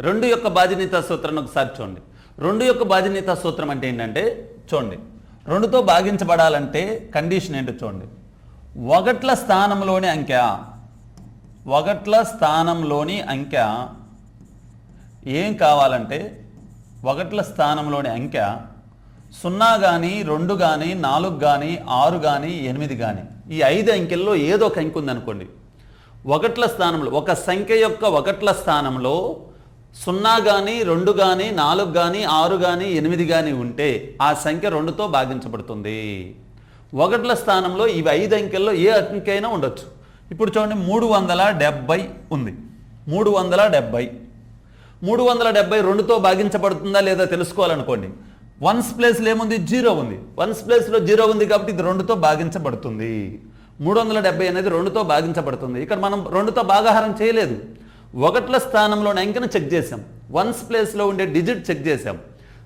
రెండు యొక్క బాధ్యత సూత్రాన్ని ఒకసారి చూడండి. రెండు యొక్క బాధ్యత సూత్రం అంటే ఏంటంటే చూడండి. రెండుతో భాగించబడాలంటే కండిషన్ ఏంటో చూడండి. ఒకట్ల స్థానంలోని అంకె ఒకట్ల స్థానంలోని అంకె ఏం కావాలంటే ఒకట్ల స్థానంలోని అంకె సున్నా కానీ రెండు కానీ నాలుగు కానీ ఆరు కానీ ఎనిమిది కానీ ఈ ఐదు అంకెల్లో ఏదో ఒక అంకె ఉందనుకోండి. ఒకట్ల స్థానంలో ఒక సంఖ్య యొక్క ఒకట్ల స్థానంలో సున్నా కానీ రెండు కానీ నాలుగు కానీ ఆరు కానీ ఎనిమిది కానీ ఉంటే ఆ సంఖ్య రెండుతో భాగించబడుతుంది. ఒకట్ల స్థానంలో ఇవి ఐదు అంకెల్లో ఏ అంకె ఉండొచ్చు. ఇప్పుడు చూడండి మూడు వందల డెబ్బై ఉంది. మూడు వందల డెబ్బై. మూడు వందల డెబ్బై రెండుతో భాగించబడుతుందా లేదా తెలుసుకోవాలనుకోండి. వన్స్ ప్లేస్లో ఏముంది? జీరో ఉంది. వన్స్ ప్లేస్లో జీరో ఉంది కాబట్టి ఇది రెండుతో భాగించబడుతుంది. మూడు వందల డెబ్బై అనేది రెండుతో భాగించబడుతుంది. ఇక్కడ మనం రెండుతో భాగాహారం చేయలేదు. ఒకట్ల స్థానంలోని అంకెను చెక్ చేసాం వన్స్ ప్లేస్లో ఉండే డిజిట్ చెక్ చేసాం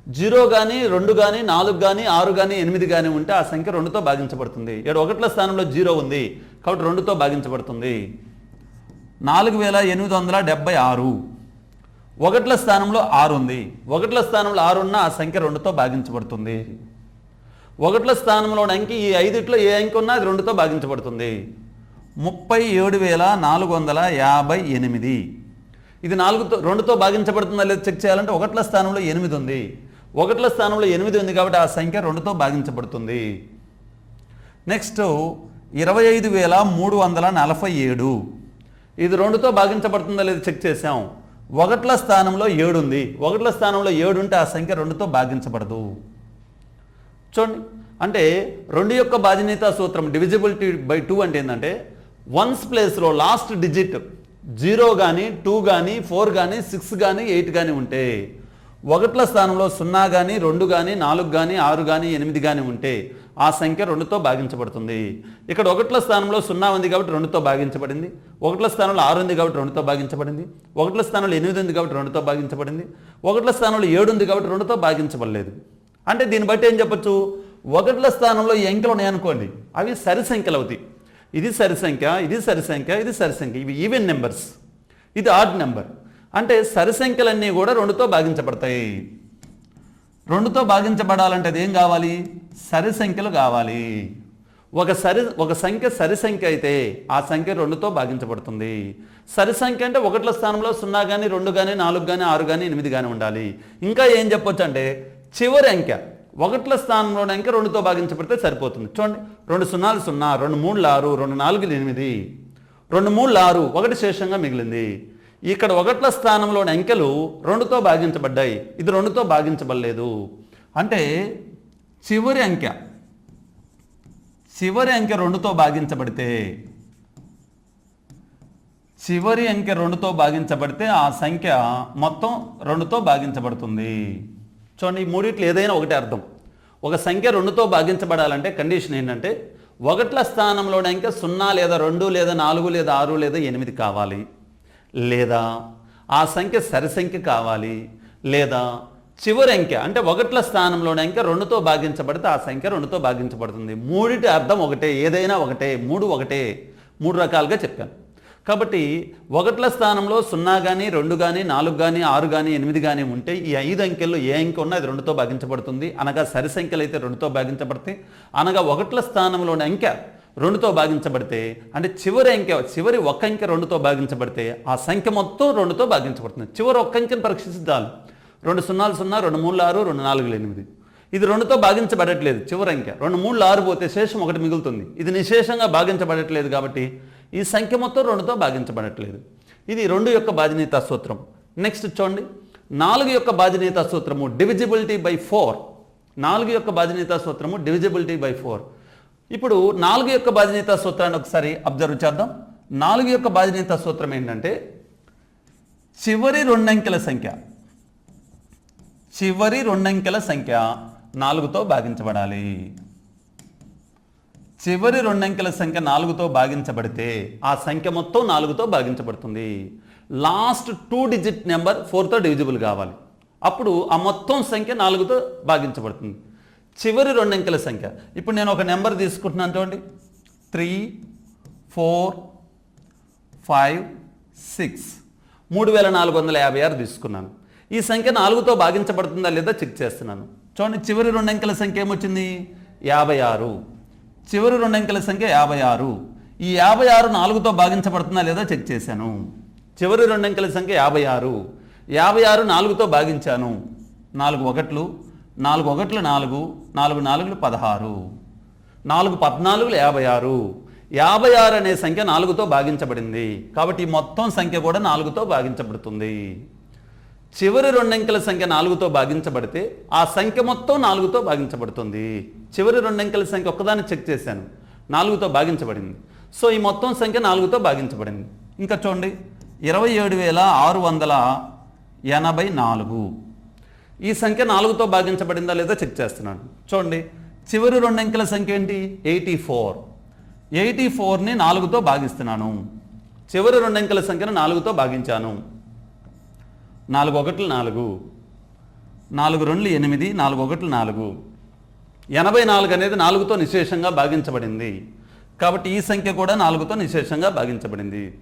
జీరో కానీ రెండు కానీ నాలుగు కానీ ఆరు కానీ ఎనిమిది కానీ ఉంటే ఆ సంఖ్య రెండుతో భాగించబడుతుంది. ఇక్కడ ఒకట్ల స్థానంలో జీరో ఉంది. కాబట్టి రెండుతో భాగించబడుతుంది. నాలుగు వేల ఎనిమిది వందల డెబ్బై ఆరు. ఒకట్ల స్థానంలో ఆరు ఉంది. ఒకట్ల స్థానంలో ఆరు ఉన్న ఆ సంఖ్య రెండుతో భాగించబడుతుంది. ఒకట్ల స్థానంలో అంకి ఈ ఐదిట్లో ఏ అంకి ఉన్నా అది రెండుతో భాగించబడుతుంది. ముప్పై ఏడు వేల నాలుగు వందల యాభై ఎనిమిది. ఇది నాలుగుతో రెండుతో భాగించబడుతుందా లేదా చెక్ చేయాలంటే ఒకట్ల స్థానంలో ఎనిమిది ఉంది. ఒకట్ల స్థానంలో ఎనిమిది ఉంది కాబట్టి ఆ సంఖ్య రెండుతో భాగించబడుతుంది. నెక్స్ట్ ఇరవై ఐదు వేల మూడు వందల నలభై ఏడు. ఇది రెండుతో భాగించబడుతుందా లేదా చెక్ చేసాం ఒకట్ల స్థానంలో ఏడు ఉంది. ఒకట్ల స్థానంలో ఏడు ఉంటే ఆ సంఖ్య రెండుతో భాగించబడదు. చూడండి అంటే రెండు యొక్క బాధ్యత సూత్రం డివిజిబిలిటీ బై టూ అంటే ఏంటంటే వన్స్ ప్లేస్లో లాస్ట్ డిజిట్ జీరో కానీ టూ కానీ ఫోర్ కానీ సిక్స్ కానీ ఎయిట్ కానీ ఉంటే ఒకట్ల స్థానంలో సున్నా కానీ రెండు కానీ నాలుగు కానీ ఆరు కానీ ఎనిమిది కానీ ఉంటే ఆ సంఖ్య రెండుతో భాగించబడుతుంది. ఇక్కడ ఒకట్ల స్థానంలో సున్నా ఉంది కాబట్టి రెండుతో భాగించబడింది. ఒకట్ల స్థానంలో ఆరు ఉంది కాబట్టి రెండుతో భాగించబడింది. ఒకట్ల స్థానంలో ఎనిమిది ఉంది కాబట్టి రెండుతో భాగించబడింది. ఒకట్ల స్థానంలో ఏడు ఉంది కాబట్టి రెండుతో భాగించబడలేదు. అంటే దీన్ని బట్టి ఏం చెప్పొచ్చు? ఒకట్ల స్థానంలో ఎంకెలు ఉన్నాయనుకోండి అవి సరి సంఖ్యలు అవుతాయి. ఇది సరి సంఖ్య ఇది సరి సంఖ్య ఇది సరి సంఖ్య ఇవి ఈవెన్ నెంబర్స్ ఇది ఆడ్ నెంబర్ అంటే సరి సంఖ్యలన్నీ కూడా రెండుతో భాగించబడతాయి. రెండుతో భాగించబడాలంటే అది ఏం కావాలి? సరి సంఖ్యలు కావాలి. ఒక సరి ఒక సంఖ్య సరి సంఖ్య అయితే ఆ సంఖ్య రెండుతో భాగించబడుతుంది. సరి సంఖ్య అంటే ఒకట్ల స్థానంలో సున్నా కానీ రెండు కానీ నాలుగు కానీ ఆరు కానీ ఎనిమిది కానీ ఉండాలి. ఇంకా ఏం చెప్పొచ్చు అంటే చివరి అంకె. ఒకట్ల స్థానంలోని అంకె రెండుతో భాగించబడితే సరిపోతుంది. చూడండి రెండు సున్నాలు సున్నా రెండు మూడులు ఆరు రెండు నాలుగులు ఎనిమిది రెండు మూడులు ఆరు ఒకటి శేషంగా మిగిలింది. ఇక్కడ ఒకట్ల స్థానంలోని అంకెలు రెండుతో భాగించబడ్డాయి. ఇది రెండుతో భాగించబడలేదు. అంటే చివరి అంకె చివరి అంకె రెండుతో భాగించబడితే చివరి అంకె రెండుతో భాగించబడితే ఆ సంఖ్య మొత్తం రెండుతో భాగించబడుతుంది. చూడండి ఈ మూడిట్లు ఏదైనా ఒకటి అర్థం. ఒక సంఖ్య రెండుతో భాగించబడాలంటే కండిషన్ ఏంటంటే ఒకట్ల స్థానంలోనే ఇంకా సున్నా లేదా రెండు లేదా నాలుగు లేదా ఆరు లేదా ఎనిమిది కావాలి. లేదా ఆ సంఖ్య సరి సంఖ్య కావాలి. లేదా చివరి అంకె అంటే ఒకట్ల స్థానంలోనే ఇంకా రెండుతో భాగించబడితే ఆ సంఖ్య రెండుతో భాగించబడుతుంది. మూడిటి అర్థం ఒకటే ఏదైనా ఒకటే మూడు ఒకటే మూడు రకాలుగా చెప్పాను. కాబట్టి ఒకట్ల స్థానంలో సున్నా కానీ రెండు కానీ నాలుగు కానీ ఆరు కానీ ఎనిమిది కానీ ఉంటే ఈ ఐదు అంకెల్లో ఏ అంకె ఉన్నా అది రెండుతో భాగించబడుతుంది. అనగా సరి సంఖ్యలు అయితే రెండుతో భాగించబడతాయి. అనగా ఒకట్ల స్థానంలోని అంకె రెండుతో భాగించబడితే అంటే చివరి అంకె చివరి ఒక్క అంకె రెండుతో భాగించబడితే ఆ సంఖ్య మొత్తం రెండుతో భాగించబడుతుంది. చివరి ఒక్క అంకెను పరీక్షించాలి రెండు సున్నాలు సున్నా రెండు మూడు ఆరు రెండు నాలుగులు ఎనిమిది. ఇది రెండుతో భాగించబడట్లేదు చివరి అంకె. రెండు మూడు ఆరు పోతే శేషం ఒకటి మిగులుతుంది. ఇది నిశేషంగా భాగించబడట్లేదు కాబట్టి ఈ సంఖ్య మొత్తం రెండుతో భాగించబడట్లేదు. ఇది రెండు యొక్క బాధ్యత సూత్రం. నెక్స్ట్ చూడండి. నాలుగు యొక్క బాధ్యత సూత్రము డివిజిబిలిటీ బై ఫోర్ నాలుగు యొక్క బాధ్యత సూత్రము డివిజిబిలిటీ బై ఫోర్ ఇప్పుడు నాలుగు యొక్క బాధ్యత సూత్రాన్ని ఒకసారి అబ్జర్వ్ చేద్దాం. నాలుగు యొక్క బాధ్యత సూత్రం ఏంటంటే చివరి రెండంకెల సంఖ్య. చివరి రెండంకెల సంఖ్య నాలుగుతో భాగించబడాలి. చివరి రెండంకెల సంఖ్య నాలుగుతో భాగించబడితే ఆ సంఖ్య మొత్తం నాలుగుతో భాగించబడుతుంది. లాస్ట్ టూ డిజిట్ నెంబర్ ఫోర్తో డివిజిబుల్ కావాలి. అప్పుడు ఆ మొత్తం సంఖ్య నాలుగుతో భాగించబడుతుంది. చివరి రెండంకెల సంఖ్య. ఇప్పుడు నేను ఒక నెంబర్ తీసుకుంటున్నాను చూడండి. Three four five six. మూడు వేల నాలుగు వందల యాభై ఆరు తీసుకున్నాను. ఈ సంఖ్య నాలుగుతో భాగించబడుతుందా లేదా చెక్ చేస్తున్నాను. చూడండి చివరి రెండు అంకెల సంఖ్య ఏమొచ్చింది? యాభై ఆరు. చివరి రెండు అంకెల సంఖ్య యాభై ఆరు. ఈ యాభై ఆరు నాలుగుతో భాగించబడుతుందా లేదా చెక్ చేశాను. చివరి రెండు అంకెల సంఖ్య యాభై ఆరు. యాభై ఆరు నాలుగుతో భాగించాను. నాలుగు ఒకట్లు నాలుగు ఒకట్లు నాలుగు నాలుగు నాలుగులు పదహారు. నాలుగు పద్నాలుగులు యాభై ఆరు. యాభై ఆరు అనే సంఖ్య నాలుగుతో భాగించబడింది. కాబట్టి మొత్తం సంఖ్య కూడా నాలుగుతో భాగించబడుతుంది. చివరి రెండంకెల సంఖ్య నాలుగుతో భాగించబడితే ఆ సంఖ్య మొత్తం నాలుగుతో భాగించబడుతుంది. చివరి రెండంకెల సంఖ్య ఒక్కదాన్ని చెక్ చేశాను. నాలుగుతో భాగించబడింది. సో ఈ మొత్తం సంఖ్య నాలుగుతో భాగించబడింది. ఇంకా చూడండి. ఇరవై ఏడు వేల ఆరు వందల ఎనభై నాలుగు. ఈ సంఖ్య నాలుగుతో భాగించబడిందా లేదా చెక్ చేస్తున్నాను. చూడండి. చివరి రెండు అంకెల సంఖ్య ఏంటి? Eighty four. ఎయిటీ ఫోర్ని నాలుగుతో భాగిస్తున్నాను. చివరి రెండు అంకెల సంఖ్యను నాలుగుతో భాగించాను. నాలుగు ఒకట్లు నాలుగు. నాలుగు రెండు ఎనిమిది నాలుగు ఒకట్లు నాలుగు. ఎనభై నాలుగు అనేది నాలుగుతో నిశేషంగా భాగించబడింది. కాబట్టి ఈ సంఖ్య కూడా నాలుగుతో నిశేషంగా భాగించబడింది.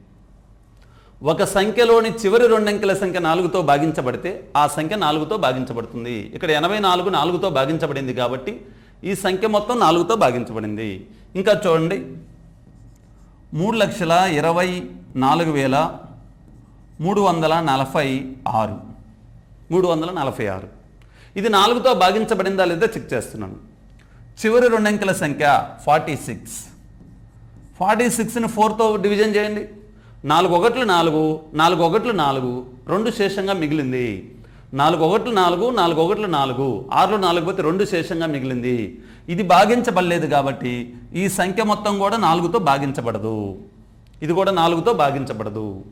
ఒక సంఖ్యలోని చివరి రెండు అంకెల సంఖ్య నాలుగుతో భాగించబడితే ఆ సంఖ్య నాలుగుతో భాగించబడుతుంది. ఇక్కడ ఎనభై నాలుగు నాలుగుతో భాగించబడింది కాబట్టి ఈ సంఖ్య మొత్తం నాలుగుతో భాగించబడింది. ఇంకా చూడండి. మూడు లక్షల ఇరవై నాలుగు వేల మూడు వందల నలభై ఆరు. మూడు వందల నలభై ఆరు. ఇది నాలుగుతో భాగించబడిందా లేదా చెక్ చేస్తున్నాను. చివరి రెండు అంకెల సంఖ్య ఫార్టీ సిక్స్. ఫార్టీ సిక్స్ని ఫోర్తో డివిజన్ చేయండి. నాలుగు ఒకట్లు నాలుగు నాలుగు ఒకట్లు నాలుగు రెండు శేషంగా మిగిలింది. నాలుగు ఒకట్లు నాలుగు నాలుగు ఒకట్లు నాలుగు ఆరులో నాలుగు పోతే రెండు శేషంగా మిగిలింది. ఇది భాగించబడలేదు కాబట్టి ఈ సంఖ్య మొత్తం కూడా నాలుగుతో భాగించబడదు. ఇది కూడా నాలుగుతో భాగించబడదు.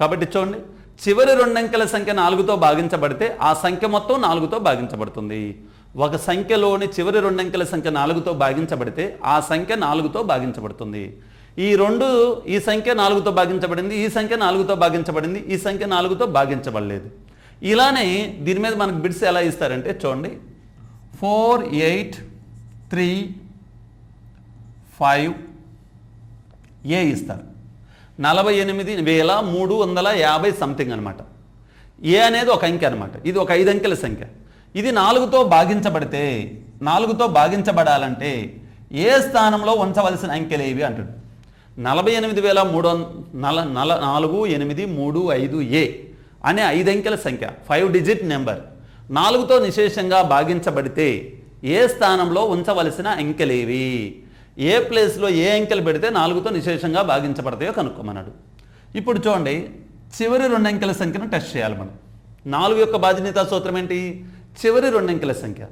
కాబట్టి చూడండి చివరి రెండు అంకెల సంఖ్య నాలుగుతో భాగించబడితే ఆ సంఖ్య మొత్తం నాలుగుతో భాగించబడుతుంది. ఒక సంఖ్యలోని చివరి రెండు అంకెల సంఖ్య నాలుగుతో భాగించబడితే ఆ సంఖ్య నాలుగుతో భాగించబడుతుంది. ఈ రెండు ఈ సంఖ్య నాలుగుతో భాగించబడింది ఈ సంఖ్య నాలుగుతో భాగించబడింది ఈ సంఖ్య నాలుగుతో భాగించబడలేదు. ఇలానే దీని మీద మనకు బిడ్స్ ఎలా ఇస్తారంటే చూడండి four eight three five A ఇస్తారు. నలభై ఎనిమిది వేల మూడు వందల యాభై సంథింగ్ అనమాట ఏ అనేది ఒక అంకె అనమాట ఇది ఒక ఐదు అంకెల సంఖ్య. ఇది నాలుగుతో భాగించబడితే నాలుగుతో భాగించబడాలంటే ఏ స్థానంలో ఉంచవలసిన అంకెలు ఏవి అంటాడు. నలభై ఎనిమిది వేల మూడు నల నల నాలుగు ఎనిమిది మూడు ఐదు ఏ అనే ఐదు అంకెల సంఖ్య. Five digit number. నాలుగుతో నిశేషంగా భాగించబడితే ఏ స్థానంలో ఉంచవలసిన అంకెలేవి? ఏ ప్లేస్లో ఏ అంకెలు పెడితే నాలుగుతో నిశేషంగా భాగించబడతాయో కనుక్కోమన్నాడు. ఇప్పుడు చూడండి చివరి రెండు అంకెల సంఖ్యను టెస్ట్ చేయాలి మనం. నాలుగు యొక్క బాధ్యత సూత్రం ఏంటి? చివరి రెండు అంకెల సంఖ్య.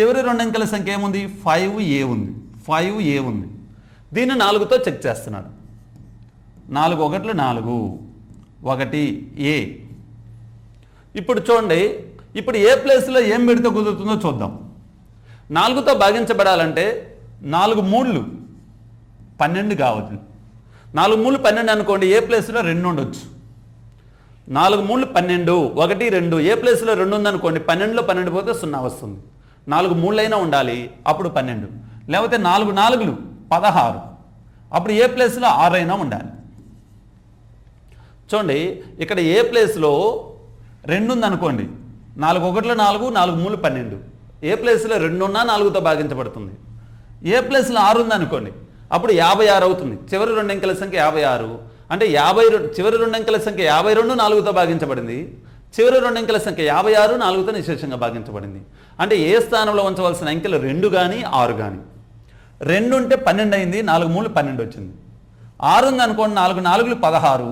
చివరి రెండు అంకెల సంఖ్య ఏముంది? ఫైవ్ ఏ ఉంది. ఫైవ్ ఏ ఉంది. దీన్ని నాలుగుతో చెక్ చేస్తున్నాడు. నాలుగు ఒకట్లు నాలుగు. ఒకటి ఏ. ఇప్పుడు చూడండి ఇప్పుడు ఏ ప్లేస్లో ఏం పెడితే కుదురుతుందో చూద్దాం. నాలుగుతో భాగించబడాలంటే నాలుగు మూళ్ళు పన్నెండు కావద్దు నాలుగు మూడు పన్నెండు అనుకోండి ఏ ప్లేస్లో రెండు ఉండొచ్చు. నాలుగు మూడు పన్నెండు ఒకటి రెండు ఏ ప్లేస్లో రెండు ఉందనుకోండి పన్నెండులో పన్నెండు పోతే సున్నా వస్తుంది. నాలుగు మూళ్ళైనా ఉండాలి అప్పుడు పన్నెండు. లేకపోతే నాలుగు నాలుగులు పదహారు. అప్పుడు ఏ ప్లేస్లో ఆరైనా ఉండాలి. చూడండి ఇక్కడ ఏ ప్లేస్లో రెండు ఉందనుకోండి నాలుగు ఒకటిలో నాలుగు నాలుగు మూడు పన్నెండు. ఏ ప్లేస్లో రెండున్నా నాలుగుతో భాగించబడుతుంది. ఏ ప్లేస్లో ఆరు ఉందనుకోండి అప్పుడు యాభై ఆరు అవుతుంది. చివరి రెండు అంకెల సంఖ్య యాభై ఆరు. అంటే యాభై రెండు చివరి రెండు అంకెల సంఖ్య యాభై రెండు నాలుగుతో భాగించబడింది. చివరి రెండు అంకెల సంఖ్య యాభై ఆరు నాలుగుతో నిశేషంగా భాగించబడింది. అంటే ఏ స్థానంలో ఉంచవలసిన అంకెలు? రెండు కానీ ఆరు కానీ రెండు ఉంటే పన్నెండు అయింది నాలుగు మూడు పన్నెండు వచ్చింది. ఆరు ఉంది అనుకోండి నాలుగు నాలుగులు పదహారు.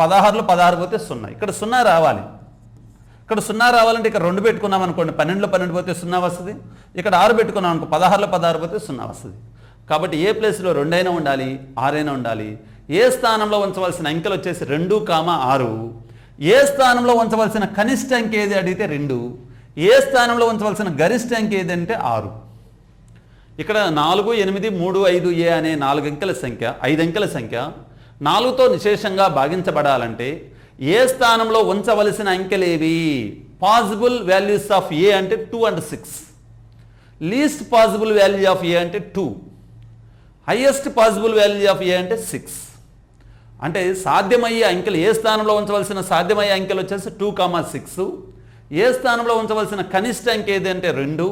పదహారులో పదహారు పోతే సున్నా. ఇక్కడ సున్నా రావాలి. ఇక్కడ సున్నా రావాలంటే ఇక్కడ రెండు పెట్టుకున్నాం అనుకోండి పన్నెండులో పన్నెండు పోతే సున్నా వస్తుంది. ఇక్కడ ఆరు పెట్టుకున్నాం అనుకో పదహారులో పదహారు పోతే సున్నా వస్తుంది. కాబట్టి ఏ ప్లేస్లో రెండైనా ఉండాలి ఆరైనా ఉండాలి. ఏ స్థానంలో ఉంచవలసిన అంకెలు వచ్చేసి రెండు కామ ఆరు. ఏ స్థానంలో ఉంచవలసిన కనిష్ట అంకె ఏది అడిగితే రెండు. ఏ స్థానంలో ఉంచవలసిన గరిష్ట అంకె ఏది అంటే ఆరు. ఇక్కడ నాలుగు ఎనిమిది మూడు ఐదు ఏ అనే నాలుగు అంకెల సంఖ్య ఐదు అంకెల సంఖ్య నాలుగుతో నిశేషంగా భాగించబడాలంటే ఏ స్థానంలో ఉంచవలసిన అంకెలేవి పాసిబుల్ వాల్యూస్ ఆఫ్ ఏ అంటే two and six. Least possible value of A అంటే two. Highest possible value of A అంటే సిక్స్ అంటే సాధ్యమయ్యే అంకెలు ఏ స్థానంలో ఉంచవలసిన సాధ్యమయ్యే అంకెలు వచ్చేసి టూ కామా సిక్స్ ఏ స్థానంలో ఉంచవలసిన కనిష్ట అంకె ఏదంటే అంటే రెండు?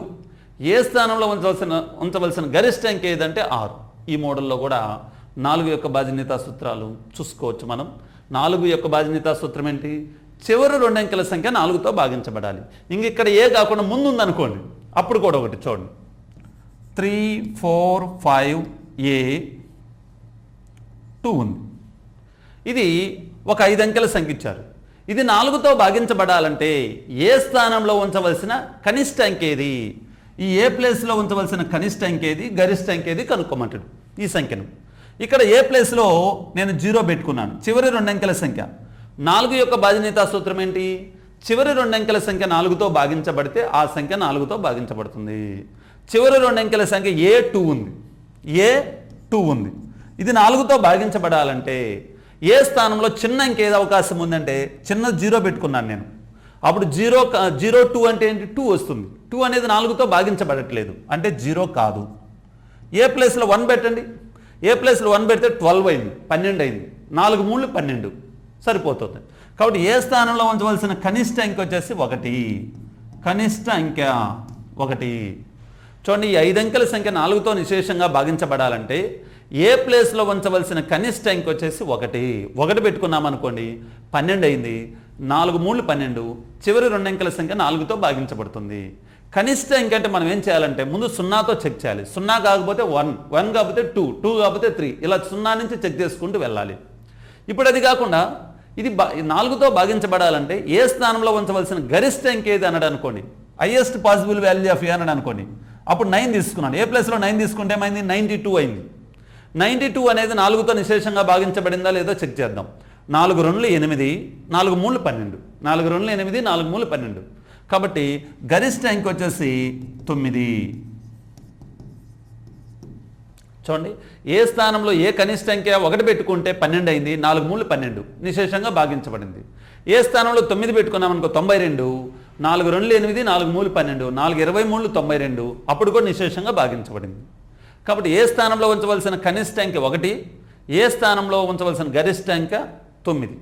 ఏ స్థానంలో ఉంచవలసిన ఉంచవలసిన గరిష్ట అంకె ఏదంటే ఆరు? ఈ మోడల్లో కూడా నాలుగు యొక్క బాధ్యత సూత్రాలు చూసుకోవచ్చు మనం. నాలుగు యొక్క బాధ్యత సూత్రం ఏంటి? చివరి రెండు అంకెల సంఖ్య నాలుగుతో భాగించబడాలి. ఇంక ఇక్కడ ఏ కాకుండా ముందు ఉందనుకోండి అప్పుడు కూడా ఒకటి చూడండి. Three four five A two ఉంది. ఇది ఒక ఐదు అంకెల సంఖ్య ఇచ్చారు ఇది నాలుగుతో భాగించబడాలంటే ఏ స్థానంలో ఉంచవలసిన కనిష్ట అంకేది? ఈ ఏ ప్లేస్లో ఉంచవలసిన కనిష్ట అంకేది? గరిష్ట అంకేది కనుక్కోమంటాడు ఈ సంఖ్యను. ఇక్కడ ఏ ప్లేస్లో నేను జీరో పెట్టుకున్నాను? చివరి రెండు అంకెల సంఖ్య. నాలుగు యొక్క బాధ్యత సూత్రం ఏంటి? చివరి రెండు అంకెల సంఖ్య నాలుగుతో భాగించబడితే ఆ సంఖ్య నాలుగుతో భాగించబడుతుంది. చివరి రెండు అంకెల సంఖ్య ఏ టూ ఉంది? ఏ టూ ఉంది. ఇది నాలుగుతో భాగించబడాలంటే ఏ స్థానంలో చిన్న ఇంకేది అవకాశం ఉందంటే చిన్న జీరో పెట్టుకున్నాను నేను. అప్పుడు జీరో జీరో టూ అంటే ఏంటి? టూ వస్తుంది. టూ అనేది నాలుగుతో భాగించబడట్లేదు. అంటే జీరో కాదు. ఏ ప్లేస్లో వన్ పెట్టండి. ఏ ప్లేస్లో వన్ పెడితే ట్వెల్వ్ అయింది పన్నెండు అయింది. నాలుగు మూడు పన్నెండు. సరిపోతుంది. కాబట్టి ఏ స్థానంలో ఉంచవలసిన కనిష్ట అంకె వచ్చేసి ఒకటి. కనిష్ట అంకె ఒకటి. చూడండి ఈ ఐదు అంకెల సంఖ్య నాలుగుతో విశేషంగా భాగించబడాలంటే ఏ ప్లేస్లో ఉంచవలసిన కనిష్ట అంకె వచ్చేసి ఒకటి. ఒకటి పెట్టుకున్నాం అనుకోండి పన్నెండు అయింది. నాలుగు మూడు పన్నెండు చివరి రెండు అంకెల సంఖ్య నాలుగుతో భాగించబడుతుంది. కనిష్ట ఇంకంటే అంటే మనం ఏం చేయాలంటే ముందు సున్నాతో చెక్ చేయాలి. సున్నా కాకపోతే వన్ వన్ కాకపోతే టూ టూ కాకపోతే త్రీ. ఇలా సున్నా నుంచి చెక్ చేసుకుంటూ వెళ్ళాలి. ఇప్పుడు అది కాకుండా ఇది బా నాలుగుతో భాగించబడాలంటే ఏ స్థానంలో ఉంచవలసిన గరిష్ట ఇంకేది ఏది అన్నాడు అనుకోండి highest possible value of A అన్నాడు అనుకోండి అప్పుడు నైన్ తీసుకున్నాను. ఏ ప్లేస్లో నైన్ తీసుకుంటే ఏమైంది? నైంటీ టూ అయింది. నైంటీ టూ అనేది నాలుగుతో నిశేషంగా భాగించబడిందా లేదో చెక్ చేద్దాం. నాలుగు రెండులు ఎనిమిది నాలుగు మూడు పన్నెండు. నాలుగు రెండులు ఎనిమిది నాలుగు మూడు పన్నెండు. కాబట్టి గరిష్ట అంకె వచ్చేసి తొమ్మిది. చూడండి ఏ స్థానంలో ఏ కనిష్ట అంకె ఒకటి పెట్టుకుంటే పన్నెండు అయింది నాలుగు మూడు పన్నెండు. నిశేషంగా భాగించబడింది. ఏ స్థానంలో తొమ్మిది పెట్టుకున్నామనుకో తొంభై రెండు నాలుగు రెండు ఎనిమిది నాలుగు మూడు పన్నెండు నాలుగు ఇరవై మూడు తొంభై రెండు. అప్పుడు కూడా నిశేషంగా భాగించబడింది. కాబట్టి ఏ స్థానంలో ఉంచవలసిన కనిష్ట అంకె ఒకటి ఏ స్థానంలో ఉంచవలసిన గరిష్ట అంకె తొమ్మిది.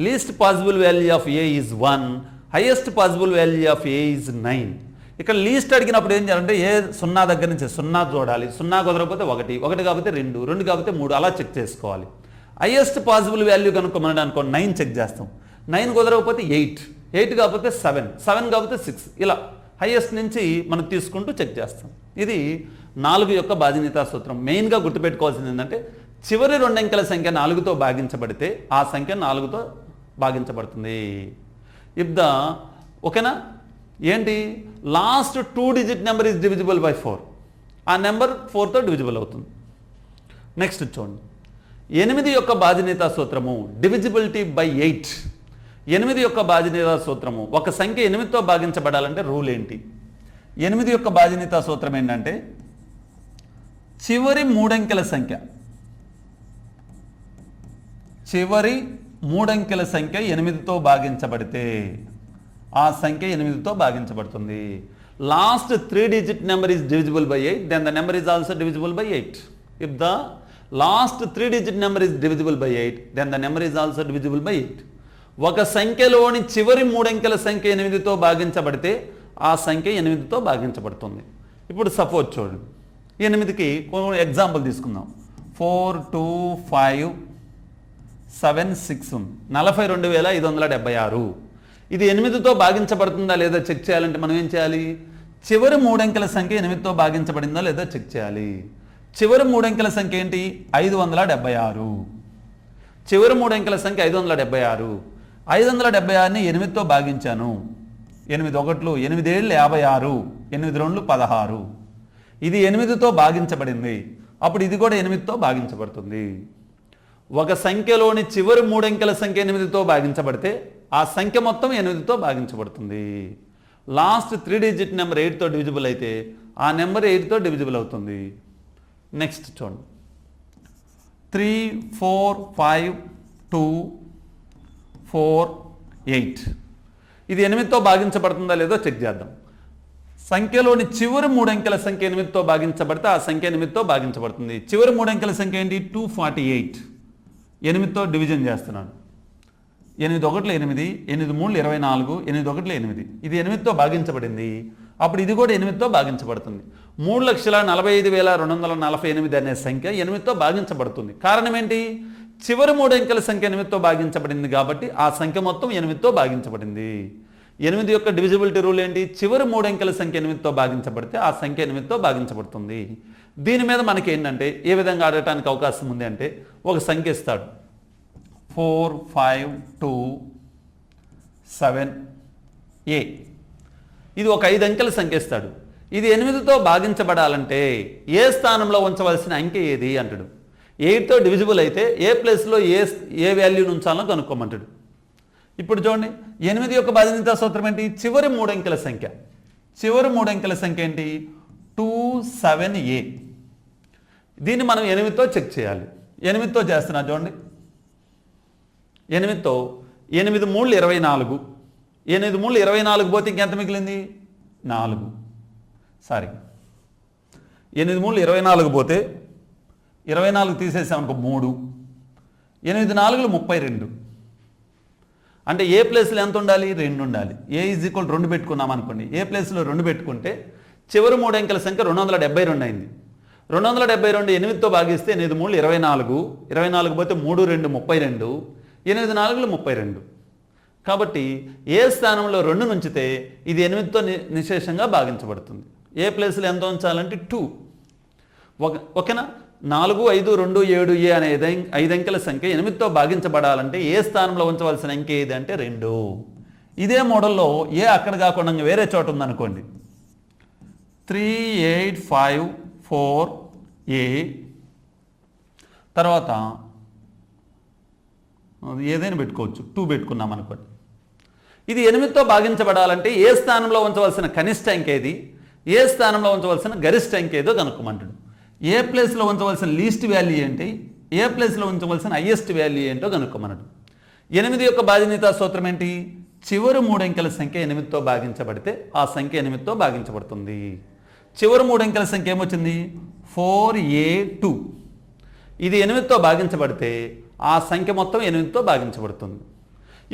Least possible value of A is one highest possible value of A is nine ఇక్కడ లీస్ట్ అడిగినప్పుడు ఏం చేయాలంటే ఏ సున్నా దగ్గర నుంచి సున్నా చూడాలి సున్నా కుదరకపోతే ఒకటి ఒకటి కాకపోతే రెండు రెండు కాకపోతే మూడు అలా చెక్ చేసుకోవాలి. హైయెస్ట్ పాసిబుల్ వాల్యూ కనుక్కోమని అనుకో నైన్ చెక్ చేస్తాం. నైన్ కుదరకపోతే ఎయిట్ ఎయిట్ కాకపోతే సెవెన్ సెవెన్ కాకపోతే సిక్స్ ఇలా హైయెస్ట్ నుంచి మనం తీసుకుంటూ చెక్ చేస్తాం. ఇది నాలుగు యొక్క బాధ్యత సూత్రం. మెయిన్గా గుర్తుపెట్టుకోవాల్సింది ఏంటంటే చివరి రెండు అంకెల సంఖ్య నాలుగుతో భాగించబడితే ఆ సంఖ్య నాలుగుతో భాగించబడుతుంది. ఇఫ్ ద ఓకేనా? ఏంటి? Last two digit number is divisible by four ఆ నెంబర్ ఫోర్తో డివిజిబుల్ అవుతుంది. నెక్స్ట్ చూడండి. ఎనిమిది యొక్క బాధ్యత సూత్రము డివిజిబిలిటీ బై ఎయిట్ ఎనిమిది యొక్క బాధ్యత సూత్రము. ఒక సంఖ్య ఎనిమిదితో భాగించబడాలంటే రూల్ ఏంటి? ఎనిమిది యొక్క బాధ్యత సూత్రం ఏంటంటే చివరి మూడంకెల సంఖ్య. చివరి మూడంకెల సంఖ్య ఎనిమిదితో భాగించబడితే ఆ సంఖ్య ఎనిమిదితో భాగించబడుతుంది. Last three digit number is divisible by eight then the number is also divisible by eight if the last three digit number is divisible by eight then the number is also divisible by eight ఒక సంఖ్యలోని చివరి మూడంకెల సంఖ్య ఎనిమిదితో భాగించబడితే ఆ సంఖ్య ఎనిమిదితో భాగించబడుతుంది. ఇప్పుడు సపోజ్ చూడండి. ఎనిమిదికి ఎగ్జాంపుల్ తీసుకుందాం. Four two five seven six నలభై రెండు వేల ఐదు వందల డెబ్బై ఆరు. ఇది ఎనిమిదితో భాగించబడుతుందా లేదా చెక్ చేయాలంటే మనం ఏం చేయాలి? చివరి మూడంకెల సంఖ్య ఎనిమిదితో భాగించబడిందా లేదా చెక్ చేయాలి? చివరి మూడంకెల సంఖ్య ఏంటి? ఐదు వందల డెబ్బై ఆరు. చివరి మూడంకెల సంఖ్య ఐదు వందల డెబ్బై ఆరు. ఐదు వందల డెబ్బై ఆరుని ఎనిమిదితో భాగించాను. ఎనిమిది ఒకట్లు ఎనిమిదేళ్ళు యాభై ఆరు ఎనిమిది రెండు పదహారు. ఇది ఎనిమిదితో భాగించబడింది. అప్పుడు ఇది కూడా ఎనిమిదితో భాగించబడుతుంది. ఒక సంఖ్యలోని చివరి మూడంకెల సంఖ్య ఎనిమిదితో భాగించబడితే ఆ సంఖ్య మొత్తం ఎనిమిదితో భాగించబడుతుంది. లాస్ట్ త్రీ డిజిట్ నెంబర్ ఎయిట్తో డివిజిబుల్ అయితే ఆ నెంబర్ ఎయిట్తో డివిజిబుల్ అవుతుంది. నెక్స్ట్ చూడండి. Three four five two four eight. ఇది ఎనిమిదితో భాగించబడుతుందా లేదో చెక్ చేద్దాం. సంఖ్యలోని చివరి మూడు అంకెల సంఖ్య ఎనిమిదితో భాగించబడితే ఆ సంఖ్య ఎనిమిదితో భాగించబడుతుంది. చివరి మూడు అంకెల సంఖ్య ఏంటి? Two forty eight. ఎనిమిదితో డివిజన్ చేస్తున్నాను ఎనిమిది ఒకట్లు ఎనిమిది ఎనిమిది మూడు ఇరవై నాలుగు ఎనిమిది ఒకట్లు ఎనిమిది. ఇది ఎనిమిదితో భాగించబడింది. అప్పుడు ఇది కూడా ఎనిమిదితో భాగించబడుతుంది. మూడు లక్షల నలభై ఐదు వేల రెండు వందల నలభై ఎనిమిది అనే సంఖ్య ఎనిమిదితో భాగించబడుతుంది. కారణం ఏంటి? చివరి మూడు అంకెల సంఖ్య ఎనిమిదితో భాగించబడింది కాబట్టి ఆ సంఖ్య మొత్తం ఎనిమిదితో భాగించబడింది. ఎనిమిది యొక్క డివిజిబిలిటీ రూల్ ఏంటి? చివరి మూడు అంకెల సంఖ్య ఎనిమిదితో భాగించబడితే ఆ సంఖ్య ఎనిమిదితో భాగించబడుతుంది. దీని మీద మనకి ఏంటంటే ఏ విధంగా ఆడటానికి అవకాశం ఉంది అంటే ఒక సంఖ్య ఇస్తాడు. Four five two seven A. ఇది ఒక ఐదు అంకెల సంఖ్య ఇస్తాడు. ఇది ఎనిమిదితో భాగించబడాలంటే ఏ స్థానంలో ఉంచవలసిన అంకె ఏది? అంటాడు. ఎయిట్తో డివిజిబుల్ అయితే ఏ ప్లేస్లో ఏ ఏ వాల్యూని ఉంచాలో కనుక్కోమంటాడు. ఇప్పుడు చూడండి ఎనిమిది యొక్క బాధ్యత సూత్రం ఏంటి? చివరి మూడంకెల సంఖ్య. చివరి మూడంకెల సంఖ్య ఏంటి? టూ సెవెన్ ఏ దీన్ని మనం ఎనిమిదితో చెక్ చేయాలి. ఎనిమిదితో చేస్తున్నా చూడండి. ఎనిమిదితో ఎనిమిది మూడు ఇరవై నాలుగు. ఎనిమిది మూడు ఇరవై నాలుగు పోతే ఇంకెంత మిగిలింది? నాలుగు. సారీ ఎనిమిది మూడు ఇరవై నాలుగు పోతే ఇరవై నాలుగు తీసేసామనుకో మూడు. ఎనిమిది నాలుగులు ముప్పై రెండు. అంటే ఏ ప్లేస్లో ఎంత ఉండాలి? రెండు ఉండాలి. ఏ ఈజ్ ఈక్వల్ రెండు పెట్టుకున్నాం అనుకోండి. ఏ ప్లేస్లో రెండు పెట్టుకుంటే చివరి మూడు అంకెల సంఖ్య రెండు వందల డెబ్బై రెండు అయింది. రెండు వందల డెబ్బై రెండు ఎనిమిదితో భాగిస్తే ఎనిమిది మూడు ఇరవై నాలుగు. ఇరవై నాలుగు పోతే మూడు రెండు ముప్పై రెండు. ఎనిమిది నాలుగులు ముప్పై రెండు. కాబట్టి ఏ స్థానంలో రెండు నుంచితే ఇది ఎనిమిదితో నిశేషంగా భాగించబడుతుంది. ఏ ప్లేస్లో ఎంత ఉంచాలంటే టూ. ఓకేనా? నాలుగు ఐదు రెండు ఏడు ఏ అనే ఐదు అంకెల సంఖ్య ఎనిమిదితో భాగించబడాలంటే ఏ స్థానంలో ఉంచవలసిన అంకె ఏది అంటే రెండు. ఇదే మోడల్లో ఏ అక్కడ కాకుండా వేరే చోట ఉందనుకోండి. Three eight five four A. తర్వాత అది ఏదైనా పెట్టుకోవచ్చు. టూ పెట్టుకున్నాం అనుకోండి. ఇది ఎనిమిదితో భాగించబడాలంటే ఏ స్థానంలో ఉంచవలసిన కనిష్ట అంకేది ఏ స్థానంలో ఉంచవలసిన గరిష్ట అంకేదో ఏదో కనుక్కోమంటాడు. ఏ ప్లేస్లో ఉంచవలసిన లీస్ట్ వాల్యూ ఏంటి? ఏ ప్లేస్లో ఉంచవలసిన హయ్యెస్ట్ వాల్యూ ఏంటో కనుక్కోమన్నాడు. ఎనిమిది యొక్క బాధ్యత సూత్రం ఏంటి? చివరి మూడంకెల సంఖ్య ఎనిమిదితో భాగించబడితే ఆ సంఖ్య ఎనిమిదితో భాగించబడుతుంది. చివరి మూడంకెల సంఖ్య ఏమొచ్చింది? Four A two. ఇది ఎనిమిదితో భాగించబడితే ఆ సంఖ్య మొత్తం ఎనిమిదితో భాగించబడుతుంది.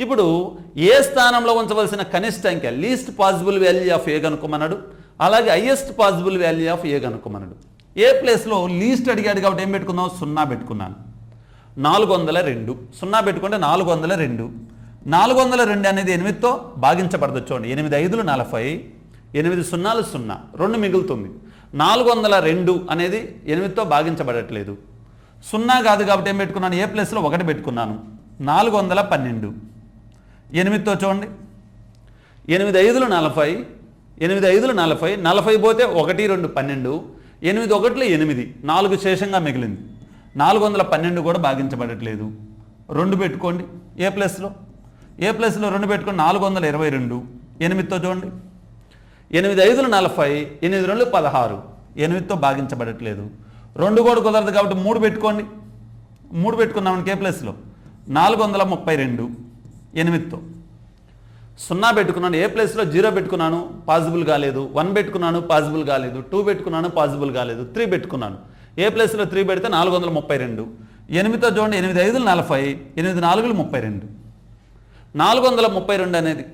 ఇప్పుడు ఏ స్థానంలో ఉంచవలసిన కనిష్ట అంకె? Least possible value of A కనుక్కోమన్నాడు. అలాగే highest possible value of A కనుక్కోమన్నాడు. A ప్లేస్లో లీస్ట్ అడిగాడు కాబట్టి ఏం పెట్టుకుందాం సున్నా పెట్టుకున్నాను. నాలుగు వందల రెండు. సున్నా పెట్టుకుంటే నాలుగు వందల రెండు. నాలుగు వందల రెండు అనేది ఎనిమిదితో భాగించబడదు చూడండి. ఎనిమిది ఐదులు నలభై ఎనిమిది సున్నాలు సున్నా. రెండు మిగులుతుంది. నాలుగు వందల రెండు అనేది ఎనిమిదితో భాగించబడట్లేదు. సున్నా కాదు కాబట్టి ఏం పెట్టుకున్నాను? ఏ ప్లేస్లో? ఒకటి పెట్టుకున్నాను. నాలుగు వందల పన్నెండు. ఎనిమిదితో చూడండి. ఎనిమిది ఐదులు నలభై ఎనిమిది ఐదులు నలభై నలభై పోతే ఒకటి రెండు పన్నెండు. ఎనిమిది ఒకట్లు ఎనిమిది. నాలుగు శేషంగా మిగిలింది. నాలుగు వందల పన్నెండు కూడా భాగించబడట్లేదు. రెండు పెట్టుకోండి. ఏ ప్లస్లో? ఏ ప్లస్లో రెండు పెట్టుకోండి. నాలుగు వందల ఇరవై రెండు. ఎనిమిదితో చూడండి. ఎనిమిది ఐదులు నలభై ఎనిమిది రెండు పదహారు. ఎనిమిదితో భాగించబడట్లేదు. రెండు కూడా కుదరదు కాబట్టి మూడు పెట్టుకోండి. మూడు పెట్టుకున్నామని కే ప్లస్లో? నాలుగు వందల ముప్పై రెండు. ఎనిమిదితో. సున్నా పెట్టుకున్నాను ఏ ప్లేస్లో జీరో పెట్టుకున్నాను పాసిబుల్ కాలేదు. వన్ పెట్టుకున్నాను పాసిబుల్ కాలేదు. టూ పెట్టుకున్నాను పాసిబుల్ కాలేదు. త్రీ పెట్టుకున్నాను. ఏ ప్లేస్లో త్రీ పెడితే నాలుగు వందల ముప్పై రెండు. ఎనిమిదితో చూడండి ఎనిమిది ఐదులు నలభై ఎనిమిది నాలుగులు ముప్పై రెండు. నాలుగు వందల ముప్పై రెండు అనేది